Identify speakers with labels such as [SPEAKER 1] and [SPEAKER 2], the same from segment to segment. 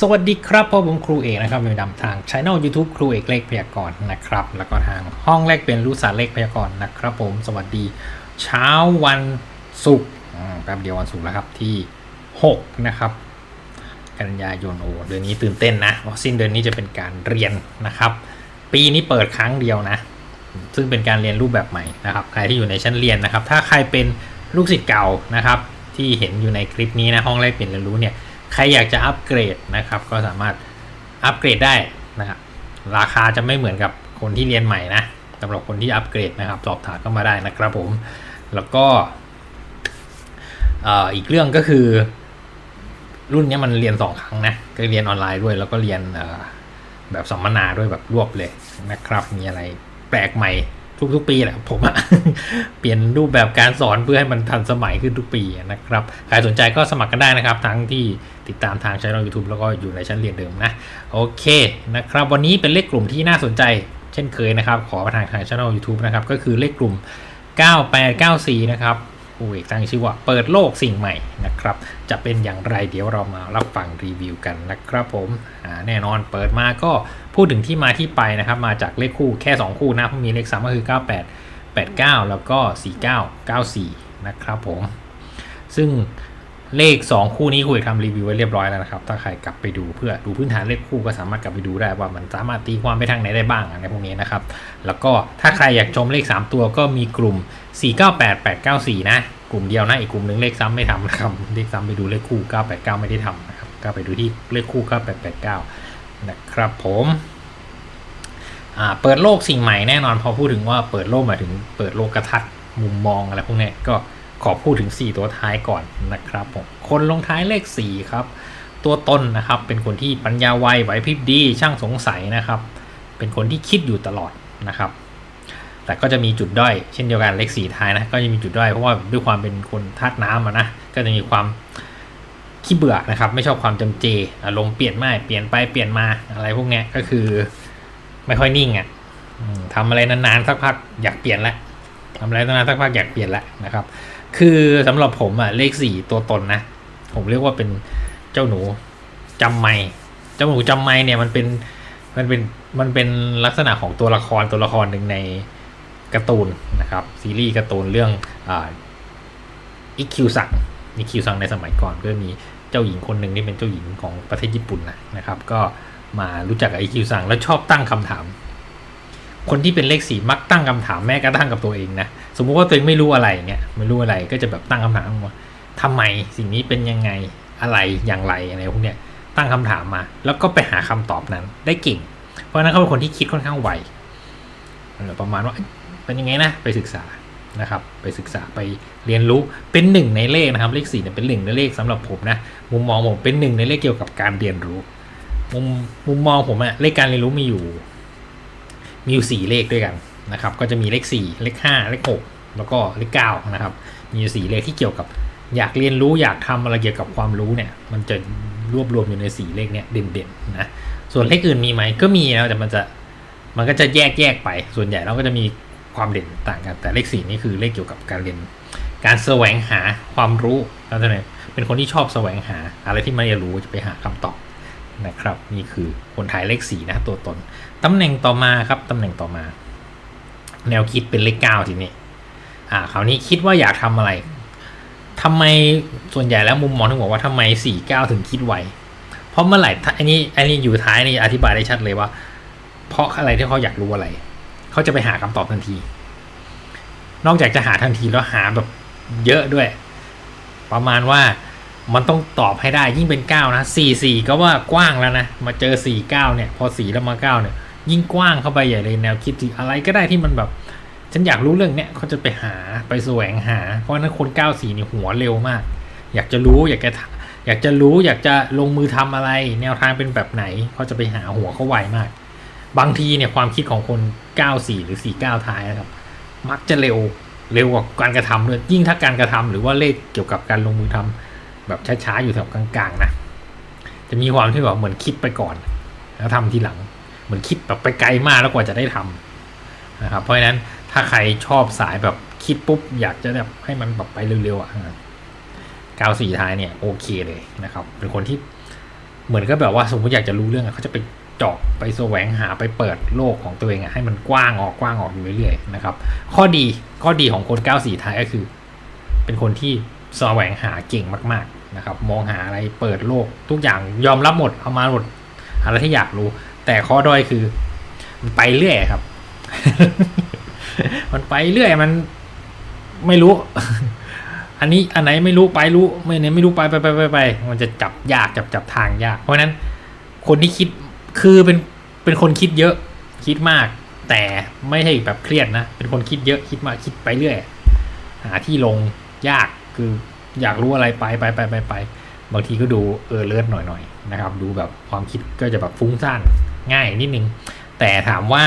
[SPEAKER 1] สวัสดีครับพ่อผมครูเอกนะครับเป็นดำทางช่อง YouTube ครูเอกเลขพยากรณ์นะครับ แล้วก็ทางห้องแรกเป็นรู้ศาสตร์เลขพยากรณ์นะครับ ผมสวัสดี เช้าวันศุกร์แป๊บเดียววันศุกร์แล้วครับที่6นะครับกันยายนโอเดือนนี้ตื่นเต้นนะเพราะสิ้นเดือนนี้จะเป็นการเรียนนะครับ ปีนี้เปิดครั้งเดียวนะ ซึ่งเป็นการเรียนรูปแบบใหม่นะครับใครที่อยู่ในชั้นเรียนนะครับ ถ้าใครเป็นลูกศิษย์เก่านะครับ ที่เห็นอยู่ในคลิปนี้นะห้องแรกเปลี่ยนเรียนรู้เนี่ย ใครอยากจะอัปเกรดนะครับ ก็สามารถอัปเกรดได้นะครับ ราคาจะไม่เหมือนกับคนที่เรียนใหม่นะสำหรับคนที่อัปเกรดนะครับ สอบถามเข้ามาได้นะครับผม แล้วก็อีกเรื่องก็คือ รุ่นนี้มันเรียนสองครั้งนะ ก็เรียนออนไลน์ด้วย แล้วก็เรียนแบบสัมมนาด้วยแบบรวบเลยนะครับ มีอะไรแปลกใหม่ ทุกๆ ปีแหละผมอะเปลี่ยนรูปแบบการสอนเพื่อให้มันทันสมัยขึ้นทุกปีนะครับใครสนใจก็สมัครกันได้นะครับ ทั้งที่ติดตามทางช่องยูทูบแล้วก็อยู่ในชั้นเรียนเดิมนะ โอเคนะครับ วันนี้เป็นเลขกลุ่มที่น่าสนใจ เช่นเคยนะครับ ขอประทางทางช่องยูทูบนะครับ ก็คือเลขกลุ่ม 9894 นะครับ ผู้เอกตั้งชื่อว่าเปิดโลกสิ่งใหม่นะครับ จะเป็นอย่างไรเดี๋ยวเรามารับฟังรีวิวกันนะครับผมแน่นอนเปิดมาก็พูดถึงที่มาที่ไปนะครับ มาจากเลขคู่แค่ 2 คู่นะเพราะมีเลข3ก็คือ 98 89 แล้วก็ 49 94 นะครับผม ซึ่ง เลข 2 คู่นี้คุยทำรีวิวไว้เรียบร้อยแล้วนะครับ ถ้าใครกลับไปดูเพื่อดูพื้นฐานเลขคู่ก็สามารถกลับไปดูได้ว่ามันสามารถตีความไปทางไหนได้บ้างอะไรพวกนี้นะครับ แล้วก็ถ้าใครอยากชมเลข 3 ตัวก็มีกลุ่ม 498894 นะ กลุ่มเดียวนะ อีกกลุ่มหนึ่งเลขซ้ำไม่ทำนะครับ เลขซ้ำไปดูเลขคู่ 989 ไม่ได้ทำนะครับ ก็ไปดูที่เลขคู่ 9889 นะครับผมอ่าเปิดโลกสิ่งใหม่แน่นอนพอพูดถึงว่าเปิดโลกหมายถึงเปิดโลกกระทัดมุมมองอะไรพวกนี้ก็ ขอพูดถึง 4 ตัวท้ายก่อนนะครับผมคนลงท้ายเลข 4 ครับ ตัวต้นนะครับเป็นคนที่ปัญญาไวไหวพริบดี ช่างสงสัยนะครับ เป็นคนที่คิดอยู่ตลอดนะครับ แต่ก็จะมีจุดด้อย เช่นเดียวกันเลขสี่ท้ายนะก็จะมีจุดด้อยเพราะว่าด้วยความเป็นคนธาตุน้ำะนะก็จะมีความขี้เบื่อนะครับ ไม่ชอบความจำเจอารมณ์เปลี่ยนไม่เปลี่ยนไปเปลี่ยนมาอะไรพวกนี้ก็คือไม่ค่อยนิ่งอะ่ะทำอะไรนานๆสักพักอยากเปลี่ยนละทำอะไรนานๆสักพักอยากเปลี่ยนละนะครับ คือสำหรับผมอะเลขสี่ตัวตนนะ ผมเรียกว่าเป็นเจ้าหนูจำไม่เจ้าหนูจำไม่เนี่ยมันเป็นมันเป็นมันเป็นลักษณะของตัวละครตัวละครหนึ่งในการ์ตูนนะครับซีรีส์การ์ตูนเรื่องอ่าอิคิวซังอิคิวซังในสมัยก่อนก็มีเจ้าหญิงคนหนึ่งที่เป็นเจ้าหญิงของประเทศญี่ปุ่นนะนะครับ ก็มารู้จักกับอิคิวซังแล้วชอบตั้งคำถาม คนที่เป็นเลขสี่มักตั้งคำถามแม้กระทั่งกับตัวเองนะ สมมุติว่าตัวเองไม่รู้อะไรเงี้ยไม่รู้อะไรก็จะแบบตั้งคำถามว่าทำไมสิ่งนี้เป็นยังไงอะไรอย่างไรอะไรพวกเนี้ยตั้งคำถามมา แล้วก็ไปหาคำตอบนั้นได้เก่ง เพราะฉะนั้นเขาเป็นคนที่คิดค่อนข้างไวประมาณว่าเป็นยังไงนะไปศึกษานะครับ ไปศึกษาไปเรียนรู้เป็นหนึ่งในเลขนะครับ เลขสี่เนี่ยเป็นหนึ่งในเลขสำหรับผมนะมุมมองผมเป็นหนึ่งในเลขเกี่ยวกับการเรียนรู้ มุมมุมมองผมอะเลขการเรียนรู้มีอยู่ มีอยู่สี่เลขด้วยกัน นะครับก็จะมีเลขสี่เลขห้าเลขหกแล้วก็เลขเก้านะครับมีสี่เลขที่เกี่ยวกับ อยากเรียนรู้อยากทำอะไรเกี่ยวกับความรู้เนี่ยมันจะรวบรวมอยู่ในสี่เลขเนี่ยเด่นๆนะส่วนเลขอื่นมีไหมก็มีนะแต่มันจะมันก็จะแยกแยกไป ส่วนใหญ่เราก็จะมีความเด่นต่างกัน แต่เลขสี่นี่คือเลขเกี่ยวกับการเรียน การแสวงหาความรู้แล้วแต่เนี่ยเป็นคนที่ชอบแสวงหาอะไรที่ไม่รู้จะไปหาคำตอบนะครับ นี่คือคนถ่ายเลขสี่นะตัวตนตำแหน่งต่อมาครับตำแหน่งต่อมา แนวคิดเป็นเลขเก้าทีนี้อ่าคราวนี้คิดว่าอยากทำอะไรทำไมส่วนใหญ่แล้วมุมมองถึงบอกว่าทำไมสี่เก้าถึงคิดไวเพราะเมื่อไหร่ถ้าอันนี้อันนี้อยู่ท้ายนี่อธิบายได้ชัดเลยว่า เพราะอะไรที่เขาอยากรู้อะไร เขาจะไปหาคำตอบทันที นอกจากจะหาทันทีแล้วหาแบบเยอะด้วย ประมาณว่ามันต้องตอบให้ได้ยิ่งเป็นเก้านะสี่สี่ก็ว่ากว้างแล้วนะ มาเจอสี่เก้าเนี่ย พอสี่แล้วมาเก้าเนี่ย ยิ่งกว้างเข้าไปใหญ่เลยแนวคิดที่อะไรก็ได้ที่มันแบบ ฉันอยากรู้เรื่องเนี้ยเขาจะไปหาไปแสวงหา เพราะนั้นคนเก้าสี่นี่หัวเร็วมาก อยากจะรู้อยากจะอยากจะรู้อยากจะลงมือทำอะไร แนวทางเป็นแบบไหนเขาจะไปหาหัวเขาไวมาก บางทีเนี่ยความคิดของคน 94 หรือ 49 ท้ายนะครับ มักจะเร็วเร็วกว่าการกระทำเลยยิ่งถ้าการกระทำหรือว่าเลขเกี่ยวกับการลงมือทำแบบช้าๆอยู่แถวกลางๆนะจะมีความที่แบบเหมือนคิดไปก่อน แล้วทำทีหลัง เหมือนคิดแบบไปไกลมากแล้วกว่าจะได้ทำนะครับเพราะฉะนั้นถ้าใครชอบสายแบบคิดปุ๊บอยากจะแบบให้มันแบบไปเร็วๆอะ94ท้ายเนี่ยโอเคเลยนะครับ เป็นคนที่เหมือนก็แบบว่าสมมติอยากจะรู้เรื่องอะเขาจะไปเจาะไปแสวงหาไปเปิดโลกของตัวเองอให้มันกว้างออกกว้างออกอยู่เรื่อยๆนะครับ ข้อดีข้อดีของคน94ท้ายก็คือ เป็นคนที่แสวงหาเก่งมากๆนะครับ มองหาอะไรเปิดโลกทุกอย่างยอมรับหมดเอามาหมดอะไรที่อยากรู้ แต่ข้อด้อยคือ มันไปเรื่อยครับ มันไปเรื่อยมันไม่รู้ อันนี้อันไหนไม่รู้ไปรู้ไม่ไหนไม่รู้ไปไปไปไปไปมันจะจับยากจับจับทางยาก เพราะฉะนั้น คนที่คิดคือเป็นเป็นคนคิดเยอะ คิดมาก แต่ไม่ใช่แบบเครียดนะ เป็นคนคิดเยอะคิดมากคิดไปเรื่อยหาที่ลงยากคืออยากรู้อะไรไปไปไปไปไปบางทีก็ดูเออเลิศหน่อยหน่อยนะครับ ดูแบบความคิดก็จะแบบฟุ้งซ่าน ง่ายนิดนึง แต่ถามว่า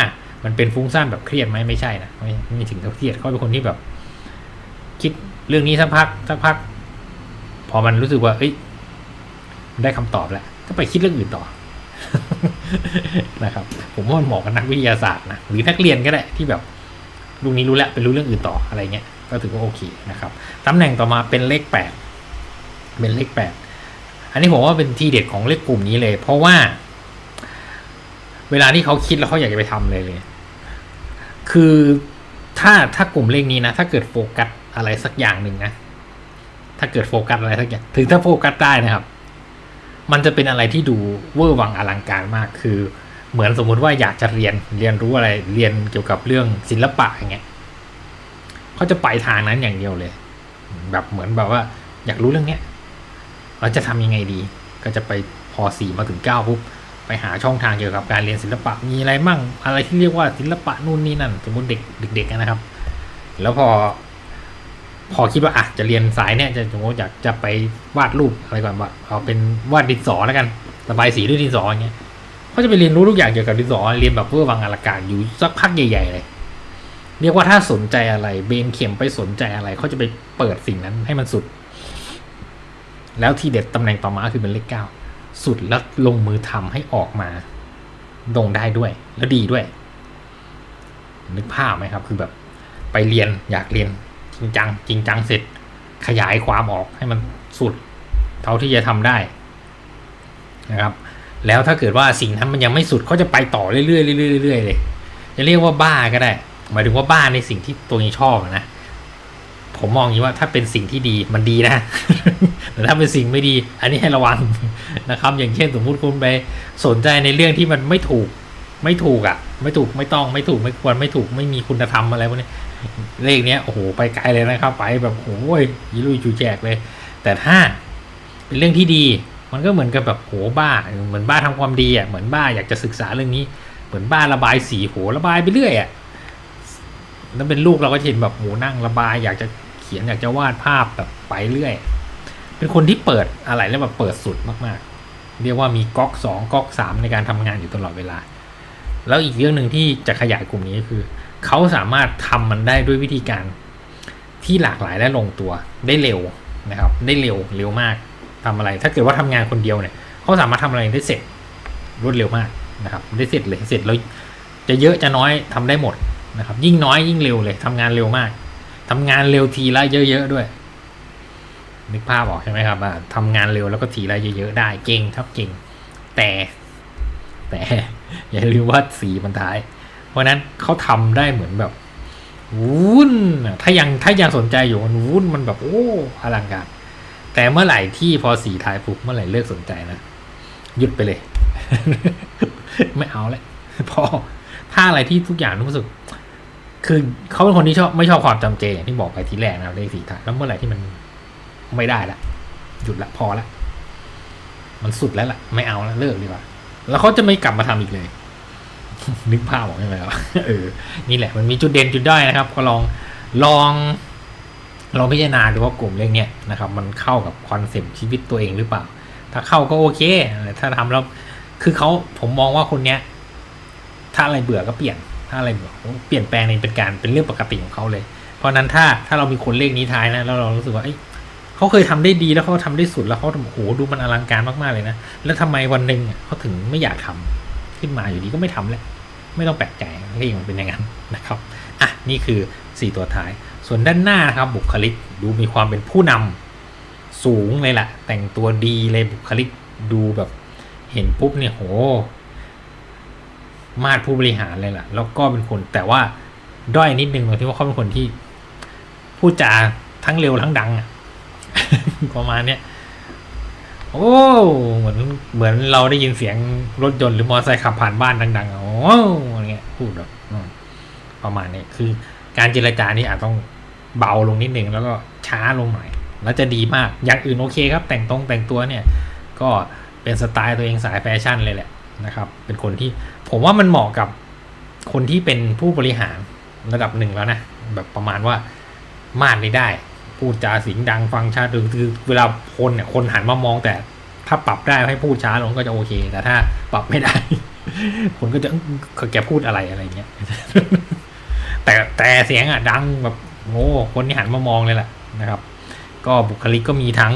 [SPEAKER 1] มันเป็นฟุ้งซ่านแบบเครียดไหมไม่ใช่นะไม่ไม่ถึงกับเครียดเขาเป็นคนที่แบบ คิดเรื่องนี้สักพักสักพัก พอมันรู้สึกว่า เอ้ย ได้คำตอบแล้ว ก็ไปคิดเรื่องอื่นต่อนะครับ ผมว่ามันเหมาะกับนักวิทยาศาสตร์นะหรือนักเรียนก็ได้ที่แบบลูกนี้รู้แล้วไปรู้เรื่องอื่นต่ออะไรเงี้ยก็ถือว่าโอเคนะครับตำแหน่งต่อมาเป็นเลขแปดเป็นเลขแปดอันนี้ผมว่าเป็นทีเด็ดของเลขกลุ่มนี้เลย เพราะว่า เวลาที่เขาคิดแล้วเขาอยากจะไปทำเลยเลยคือถ้าถ้ากลุ่มเลขนี้นะ ถ้าเกิดโฟกัสอะไรสักอย่างหนึ่งนะถ้าเกิดโฟกัสอะไรสักอย่าง ถึงถ้าโฟกัสได้นะครับ มันจะเป็นอะไรที่ดูเวอร์วังอลังการมาก คือ เหมือนสมมุติว่าอยากจะเรียนเรียนรู้อะไรเรียนเกี่ยวกับเรื่องศิลปะอย่างเงี้ยเขาจะไปทางนั้นอย่างเดียวเลย แบบเหมือนแบบว่า อยากรู้เรื่องเนี้ยเราจะทำยังไงดี ก็จะไปพอสี่มาถึงเก้าปุ๊บ ไปหาช่องทางเกี่ยวกับการเรียนศิลปะมีอะไรมั่ง อะไรที่เรียกว่าศิลปะนู่นนี่นั่น สมมติเด็กเด็กๆนะครับ แล้วพอ พอคิดว่าอะจะเรียนสายเนี่ยจะสมมติอยากจะไปวาดรูปอะไรก่อนว่าเอาเป็นวาดดินสอแล้วกันระบายสีด้วยดินสออย่างเงี้ยเขาจะไปเรียนรู้ทุกอย่างเกี่ยวกับดินสอเรียนแบบเพื่อวังอลังการอยู่สักพักใหญ่ๆเลยเรียกว่าถ้าสนใจอะไรเบนเข็มไปสนใจอะไรเขาจะไปเปิดสิ่งนั้นให้มันสุด แล้วที่เด็ดตำแหน่งต่อมาคือเป็นเลขเก้า สุดแล้วลงมือทำให้ออกมาลงได้ด้วย แล้วดีด้วย นึกภาพไหมครับ คือแบบไปเรียนอยากเรียนจริงจัง จริงจังเสร็จ ขยายความออกให้มันสุด เท่าที่จะทำได้นะครับ แล้วถ้าเกิดว่าสิ่งนั้นมันยังไม่สุดเขาจะไปต่อเรื่อยๆเรื่อยๆเรื่อยๆเลยจะเรียกว่าบ้าก็ได้ หมายถึงว่าบ้าในสิ่งที่ตัวเองชอบนะ ผมมองอย่างนี้ว่าถ้าเป็นสิ่งที่ดีมันดีนะ แต่ถ้าเป็นสิ่งไม่ดี อันนี้ให้ระวังนะครับ อย่างเช่นสมมุติคุณไปสนใจในเรื่องที่มันไม่ถูก ไม่ถูกอะ ไม่ถูกไม่ต้องไม่ถูกไม่ควรไม่ถูกไม่มีคุณธรรมอะไรพวกนี้เลขเนี้ยโอ้โหไปไกลเลยนะครับ ไปแบบโอ้ยยิลุยจูแจกเลย แต่ถ้าเป็นเรื่องที่ดี มันก็เหมือนกับแบบโหบ้า เหมือนบ้าทำความดีอะเหมือนบ้าอยากจะศึกษาเรื่องนี้ เหมือนบ้าระบายสีโหระบายไปเรื่อยอะ แล้วเป็นลูกเราก็จะเห็นแบบโหนั่งระบาย อยากจะเขียนอยากจะวาดภาพแบบไปเรื่อย เป็นคนที่เปิดอะไรแล้วแบบเปิดสุดมากๆ เรียกว่ามีก๊อกสองก๊อกสามในการทำงานอยู่ตลอดเวลา แล้วอีกเรื่องหนึ่งที่จะขยายกลุ่มนี้ก็คือ เขาสามารถทำมันได้ด้วยวิธีการที่หลากหลายและลงตัวได้เร็วนะครับ ได้เร็วเร็วมากทำอะไร ถ้าเกิดว่าทำงานคนเดียวเนี่ยเขาสามารถทำอะไรได้เสร็จรวดเร็วมากนะครับ ได้เสร็จเลยเสร็จแล้วจะเยอะจะน้อยทำได้หมด นะครับยิ่งน้อยยิ่งเร็วเลยทำงานเร็วมากทำงานเร็วทีละเยอะๆด้วย นึกภาพออกใช่ไหมครับว่าทำงานเร็วแล้วก็ทีละเยอะๆได้เก่งครับเก่ง แต่แต่อย่าลืมว่าสีมันท้าย เพราะนั้นเขาทำได้เหมือนแบบวุ่นถ้ายังถ้ายังสนใจอยู่มันวุ่นมันแบบโอ้อลังการแต่เมื่อไหร่ที่พอสีท้ายปุ๊บเมื่อไหร่เลิกสนใจนะหยุดไปเลย ไม่เอาแล้วพอถ้าอะไรที่ทุกอย่างรู้สึก คือเขาเป็นคนที่ชอบไม่ชอบความจำเจอย่างที่บอกไปทีแรกนะเลขสีท้าแล้วเมื่อไหร่ที่มันไม่ได้ละหยุดละพอละมันสุดแล้วล่ะ ไม่เอาแล้วเลิกดีกว่า แล้วเขาจะไม่กลับมาทำอีกเลย นึกภาพออกใช่ไหมครับเออนี่แหละมันมีจุดเด่นจุดด้อยนะครับ ก็ลองลองลองพิจารณาดูว่ากลุ่มเรื่องเนี้ยนะครับ มันเข้ากับคอนเซปต์ชีวิตตัวเองหรือเปล่า ถ้าเข้าก็โอเค ถ้าทำแล้วคือเขาผมมองว่าคนเนี้ย ถ้าอะไรเบื่อก็เปลี่ยน ถ้าอะไรเบื่อเปลี่ยนแปลงนี่เป็นการเป็นเรื่องปกติของเขาเลย เพราะนั้นถ้าถ้าเรามีคนเลขนี้ท้ายนะแล้วเรารู้สึกว่าเอ้เขาเคยทำได้ดีแล้วเขาทำได้สุดแล้วเขาโอ้โหดูมันอลังการมากๆเลยนะแล้วทำไมวันหนึ่งเขาถึงไม่อยากทำขึ้นมาอยู่ดีก็ไม่ทำแล้วไม่ต้องแปลกใจเลขมันเป็นอย่างนั้นนะครับอะนี่คือ 4 ตัวท้าย ส่วนด้านหน้านะครับบุคลิกดูมีความเป็นผู้นำสูงเลยแหละแต่งตัวดีเลยบุคลิกดูแบบเห็นปุ๊บเนี่ยโห มาดผู้บริหารเลยล่ะ แล้วก็เป็นคนแต่ว่าด้อยนิดนึงตรงที่ว่าเขาเป็นคนที่พูดจาทั้งเร็วทั้งดังอะประมาณเนี้ยโอ้เหมือนเหมือนเราได้ยินเสียงรถยนต์หรือมอเตอร์ไซค์ขับผ่านบ้านดังๆอะโอ้อะไรเงี้ยพูดแบบประมาณนี้คือ การเจรจานี่อาจต้องเบาลงนิดนึงแล้วก็ช้าลงหน่อย แล้วจะดีมากอย่างอื่นโอเคครับ แต่งตรงแต่งตัวเนี่ย ก็เป็นสไตล์ตัวเองสายแฟชั่นเลยแหละ นะครับ เป็นคนที่ผมว่ามันเหมาะกับคนที่เป็นผู้บริหารระดับหนึ่งแล้วนะ แบบประมาณว่ามาดไม่ได้ พูดจาเสียงดังฟังชัดคือคือเวลาคนเนี่ยคนหันมามองแต่ถ้าปรับได้ให้พูดช้าลงก็จะโอเค แต่ถ้าปรับไม่ได้ คนก็จะอื้อแกพูดอะไรอะไรเงี้ย แต่แต่เสียงอะดังแบบโอ้คนที่หันมามองเลยแหละนะครับ ก็บุคลิกก็มีทั้ง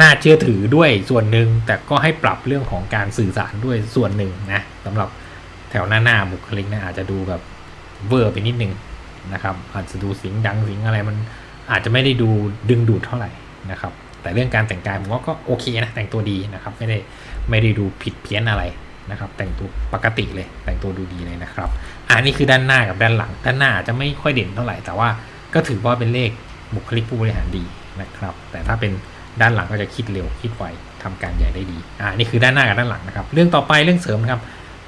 [SPEAKER 1] น่าเชื่อถือด้วยส่วนหนึ่งแต่ก็ให้ปรับเรื่องของการสื่อสารด้วยส่วนหนึ่งนะสำหรับแถวหน้าหน้าบุคลิกนะอาจจะดูแบบเวอร์ไปนิดนึงนะครับ อาจจะดูสียงดังสียงอะไรมันอาจจะไม่ได้ดูดึงดูดเท่าไหร่นะครับ แต่เรื่องการแต่งกายผมว่าก็โอเคนะแต่งตัวดีนะครับ ไม่ได้ไม่ได้ดูผิดเพี้ยนอะไรนะครับ แต่งตัวปกติเลยแต่งตัวดูดีเลยนะครับอันนี้คือด้านหน้ากับด้านหลัง ด้านหน้าอาจจะไม่ค่อยเด่นเท่าไหร่แต่ว่าก็ถือว่าเป็นเลขบุคลิกผู้บริหารดีนะครับ แต่ถ้าเป็น ด้านหลังก็จะคิดเร็วคิดไวทำการใหญ่ได้ดีอ่านี่คือด้านหน้ากับด้านหลังนะครับ เรื่องต่อไปเรื่องเสริมนะครับ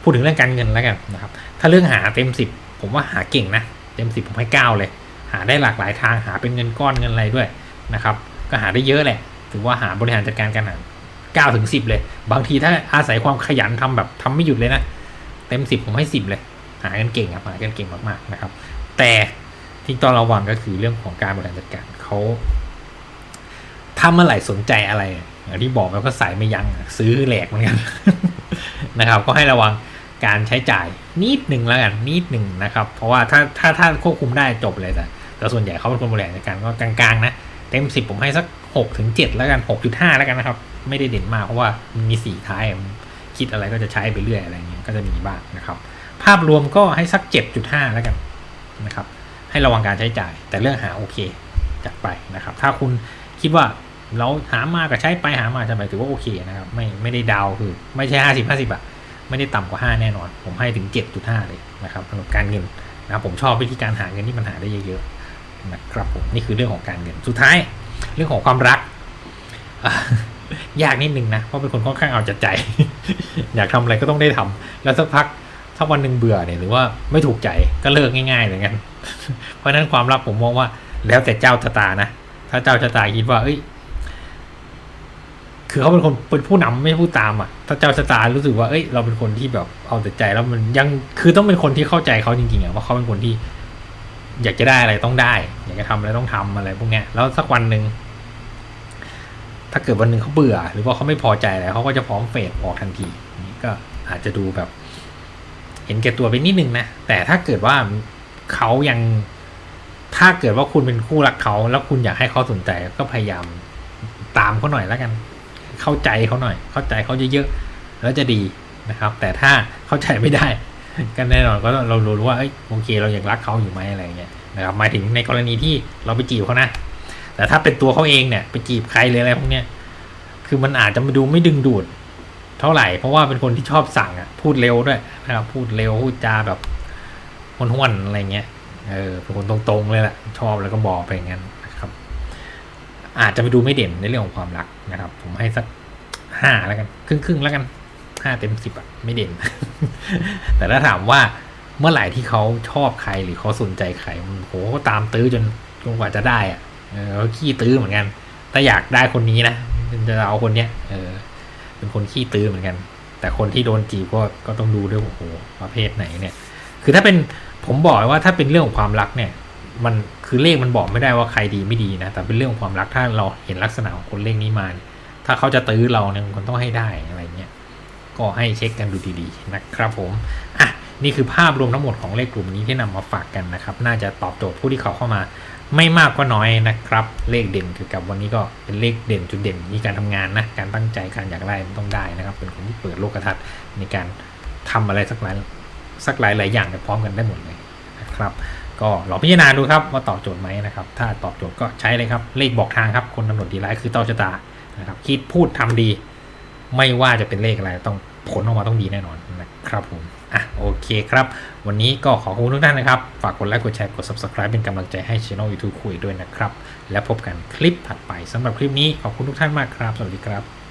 [SPEAKER 1] พูดถึงเรื่องการเงินแล้วกันนะครับ ถ้าเรื่องหาเต็มสิบผมว่าหาเก่งนะ เต็มสิบผมให้เก้าเลย หาได้หลากหลายทางหาเป็นเงินก้อนเงินอะไรด้วยนะครับ ก็หาได้เยอะแหละ ถือว่าหาบริหารจัดการการหาเก้าถึงสิบเลย บางทีถ้าอาศัยความขยันทำแบบทำไม่หยุดเลยนะ เต็มสิบผมให้สิบเลย หากันเก่งครับหากันเก่งมากๆนะครับ แต่ที่ต้องระวังก็คือเรื่องของการบริหารจัดการเขา ถ้าเมื่อไหร่สนใจอะไรอย่างที่บอกแล้วก็ใส่ไม่ยัง้งซื้อแหลกเหมือนกันนะครับ ก็ให้ระวังการใช้จ่ายนิดหนึ่งแล้วกันนิดหนึ่งนะครับ เพราะว่าถ้าถ้าถ้าควบคุมได้จบเลยแต่แต่ส่วนใหญ่เขาเป็นคนบริหารจัดการก็กลางๆนะเต็มสิบผมให้สักหกถึงเจ็ดแล้วกันหกจุดห้าแล้วกันนะครับ ไม่ได้เด่นมากเพราะว่ามีสี่ท้ายคิดอะไรก็จะใช้ไปเรื่อยอะไรเงี้ยก็จะมีบ้างนะครับ ภาพรวมก็ให้สักเจ็ดจุดห้าแล้วกันนะครับ ให้ระวังการใช้จ่าย แต่เรื่องหาโอเคจัดไปนะครับ ถ้าคุณคิดว่า เราหามากับใช้ไปหามาใช่ไหมถือว่าโอเคนะครับ ไม่ไม่ได้ดาวคือ ไม่ใช่ห้าสิบห้าสิบอะไม่ได้ต่ำกว่าห้าแน่นอน ผมให้ถึงเจ็ดจุดห้าเลยนะครับสำหรับการเงินนะผมชอบวิธีการหาเงินที่มันหาได้เยอะๆนะครับผมนี่คือเรื่องของการเงินสุดท้าย เรื่องของความรักยากนิดนึงนะเพราะเป็นคนค่อนข้างเอาใจใจ อยากทำอะไรก็ต้องได้ทำแล้วสักพักถ้าวันหนึ่งเบื่อเนี่ยหรือว่าไม่ถูกใจก็เลิกง่ายๆเหมือนกันเพราะฉะนั้นความรักผมมองว่าแล้วแต่เจ้าชะตานะ ถ้าเจ้าชะตาคิดว่าเอ้ย คือเขาเป็นคนเป็นผู้นำไม่ผู้ตามอะ ถ้าเจ้าชะตารู้สึกว่าเอ้ยเราเป็นคนที่แบบเอาแต่ใจแล้วมันยังคือต้องเป็นคนที่เข้าใจเขาจริงๆอะว่าเขาเป็นคนที่ อยากจะได้อะไรต้องได้ อยากจะทำอะไรต้องทำอะไรพวกเนี้ยแล้วสักวันหนึ่งถ้าเกิดวันหนึ่งเขาเบื่อ หรือว่าเขาไม่พอใจอะไรเขาก็จะพร้อมเฟดออกทันทีนนี้ก็อาจจะดูแบบ เห็นแก่ตัวไปนิดนึงนะแต่ถ้าเกิดว่าเขายังถ้าเกิดว่าคุณเป็นคู่รักเขาแล้วคุณอยากให้เขาสนใจก็พยายามตามเขาหน่อยแล้วกัน เข้าใจเขาหน่อย เข้าใจเขาเยอะๆแล้วจะดีนะครับ แต่ถ้าเข้าใจไม่ได้ก็แน่นอนก็เรารู้ว่าเอ้ยโอเคเราอยังรักเขาอยู่ไหมอะไรเงี้ยนะครับหมายถึงในกรณีที่เราไปจีบเขานะ แต่ถ้าเป็นตัวเขาเองเนี่ยไปจีบใครเลยอะไรพวกเนี้ยคือมันอาจจะมาดูไม่ดึงดูด เท่าไหร่เพราะว่าเป็นคนที่ชอบสั่งอะพูดเร็วด้วยนะครับพูดเร็วพูดจาแบบห้วนๆอะไรเงี้ยเออเป็นคนตรงๆเลยแหละชอบแล้วก็บอกไปงั้น อาจจะไปดูไม่เด่นในเรื่องของความรักนะครับ ผมให้สักห้าแล้วกัน ครึ่งๆแล้วกันห้าเต็มสิบอะไม่เด่น แต่ถ้าถามว่าเมื่อไหร่ที่เขาชอบใครหรือเขาสนใจใครมันโหตามตื้อจนจนกว่าจะได้อะเออขี้ตื้อเหมือนกันถ้าอยากได้คนนี้นะจะเอาคนเนี้ยเออ เป็นคนขี้ตื้อเหมือนกัน แต่คนที่โดนจีบก็ก็ต้องดูด้วยโอ้โหประเภทไหนเนี่ย คือถ้าเป็นผมบอกว่าถ้าเป็นเรื่องของความรักเนี่ย มัน คือเลขมันบอกไม่ได้ว่าใครดีไม่ดีนะ แต่เป็นเรื่องของความรักถ้าเราเห็นลักษณะของคนเลขนี้มา ถ้าเขาจะตื้อเราเนี่ยมันต้องให้ได้อะไรเงี้ยก็ให้เช็คกันดูดีๆนะครับผมอะนี่คือภาพรวมทั้งหมดของเลขกลุ่มนี้ที่นำมาฝากกันนะครับ น่าจะตอบโจทย์ผู้ที่เขาเข้ามา ไม่มากก็น้อยนะครับ เลขเด่นคือกับวันนี้ก็เป็นเลขเด่นจุดเด่นมีการทำงานนะการตั้งใจการอยากได้มันต้องได้นะครับ เป็นคนที่เปิดโลกทัศน์ในการทำอะไรสักหลายสักหลายหลายอย่างไปพร้อมกันได้หมดเลยนะครับ ก็ลองพิจารณาดูครับว่าตอบโจทย์ไหมนะครับ ถ้าตอบโจทย์ก็ใช้เลยครับ เลขบอกทางครับ คนกำหนดดีไลท์คือเต้าชะตานะครับ คิดพูดทำดี ไม่ว่าจะเป็นเลขอะไรต้องผลออกมาต้องดีแน่นอนนะครับผมอะโอเคครับ วันนี้ก็ขอขอบคุณทุกท่านนะครับ ฝากกดไลค์กดแชร์กด subscribe เป็นกำลังใจให้ช่อง YouTube คุยด้วยนะครับ และพบกันคลิปถัดไปสำหรับคลิปนี้ขอบคุณทุกท่านมากครับ สวัสดีครับ